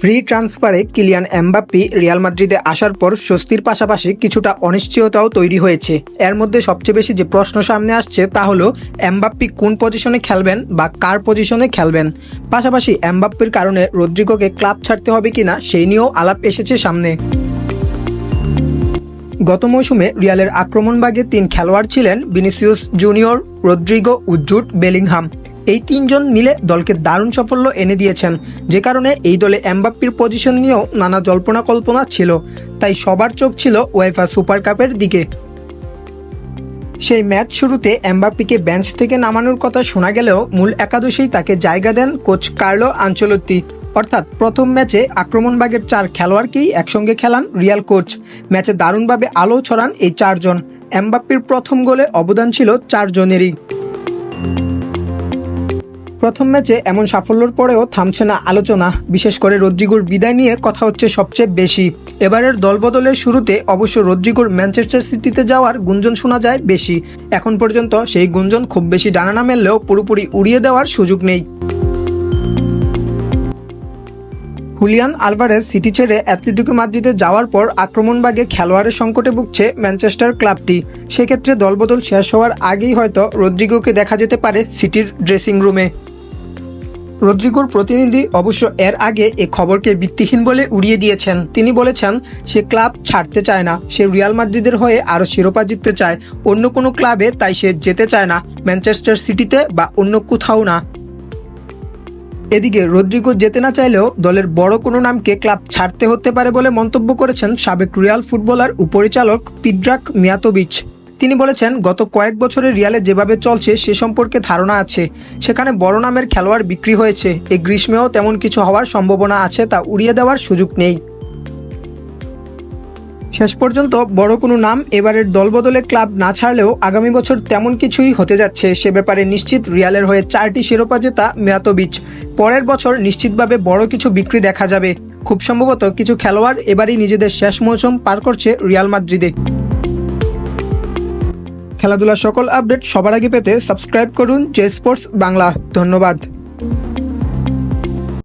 Free ট্রান্সফারে Kylian Mbappe Real মাদ্রিদে আসার পর স্বস্তির পাশাপাশি কিছুটা অনিশ্চয়তাও তৈরি হয়েছে। এর মধ্যে সবচেয়ে বেশি যে প্রশ্ন সামনে আসছে তা হলো, এমবাপ্পি কোন পজিশনে খেলবেন বা কার পজিশনে খেলবেন? পাশাপাশি এমবাপ্পির কারণে রদ্রিগোকে ক্লাব ছাড়তে হবে কিনা সেই নিয়েও আলাপ এসেছে সামনে। গত মৌসুমে রিয়ালের আক্রমণভাগে তিন খেলোয়াড় ছিলেন ভিনিসিয়াস জুনিয়র, রদ্রিগো, উজ্জুট, বেলিংহাম। এই তিনজন মিলে দলকে দারুণ সাফল্য এনে দিয়েছেন। যে কারণে এই দলে এমবাপ্পির পজিশন নিয়েও নানা জল্পনা কল্পনা ছিল। তাই সবার চোখ ছিল ওয়েফা সুপার কাপের দিকে। সেই ম্যাচ শুরুতে এমবাপ্পিকে বেঞ্চ থেকে নামানোর কথা শোনা গেলেও মূল একাদশেই তাকে জায়গা দেন কোচ কার্লো আঞ্চলত্তি অর্থাৎ প্রথম ম্যাচে আক্রমণবাগের চার খেলোয়াড়কেই একসঙ্গে খেলান রিয়াল কোচ। ম্যাচে দারুণভাবে আলো ছড়ান এই চারজন। এমবাপ্পির প্রথম গোলে অবদান ছিল চারজনেরই। প্রথম ম্যাচে এমন সাফল্যের পরেও থামছে না আলোচনা। বিশেষ করে রদ্রিগুর বিদায় নিয়ে কথা হচ্ছে সবচেয়ে বেশি। এবারের দলবদলের শুরুতে অবশ্য রদ্রিগুর ম্যানচেস্টার সিটিতে যাওয়ার গুঞ্জন শোনা যায় বেশি। এখন পর্যন্ত সেই গুঞ্জন খুব বেশি ডানা না মেললেও পুরোপুরি উড়িয়ে দেওয়ার সুযোগ নেই। হুলিয়ান আলভারেজ সিটি ছেড়ে অ্যাথলেটিকো মাদ্রিদে যাওয়ার পর আক্রমণভাগে খেলোয়াড়ের সংকটে ভুগছে ম্যানচেস্টার ক্লাবটি। সেক্ষেত্রে দলবদল শেষ হওয়ার আগেই হয়তো রদ্রিগোকে দেখা যেতে পারে সিটির ড্রেসিং রুমে রদ্রিগোর প্রতিনিধি অবশ্য এর আগে এ খবরকে ভিত্তিহীন বলে উড়িয়ে দিয়েছেন। তিনি বলেছেন, সে ক্লাব ছাড়তে চায় না, সে রিয়াল মাদ্রিদের হয়ে আরও শিরোপা জিততে চায়। অন্য কোনো ক্লাবে তাই সে যেতে চায় না, ম্যানচেস্টার সিটিতে বা অন্য কোথাও না। এদিকে রদ্রিগো যেতে না চাইলেও দলের বড় কোনো নামকে ক্লাব ছাড়তে হতে পারে বলে মন্তব্য করেছেন সাবেক রিয়াল ফুটবলার ও পরিচালক পিদ্রাক মিয়াতোবিচ। তিনি বলেছেন, গত কয়েক বছরে রিয়ালে যেভাবে চলছে সে সম্পর্কে ধারণা আছে। সেখানে বড় নামের খেলোয়াড় বিক্রি হয়েছে। এই গ্রীষ্মেও তেমন কিছু হওয়ার সম্ভাবনা আছে তা উড়িয়ে দেওয়ার সুযোগ নেই। শেষ পর্যন্ত বড় কোনো নাম এবারের দলবদলে ক্লাব না ছাড়লেও আগামী বছর তেমন কিছুই হতে যাচ্ছে। সে ব্যাপারে নিশ্চিত রিয়ালের হয়ে চারটি শিরোপা জেতা মিয়াতোবিচ। পরের বছর নিশ্চিতভাবে বড় কিছু বিক্রি দেখা যাবে। খুব সম্ভবত কিছু খেলোয়াড় এবারই নিজেদের শেষ মৌসুম পার করছে রিয়াল মাদ্রিদে। খেলাধুলার সকল আপডেট সবার আগে পেতে সাবস্ক্রাইব করুন জে স্পোর্টস বাংলা। ধন্যবাদ।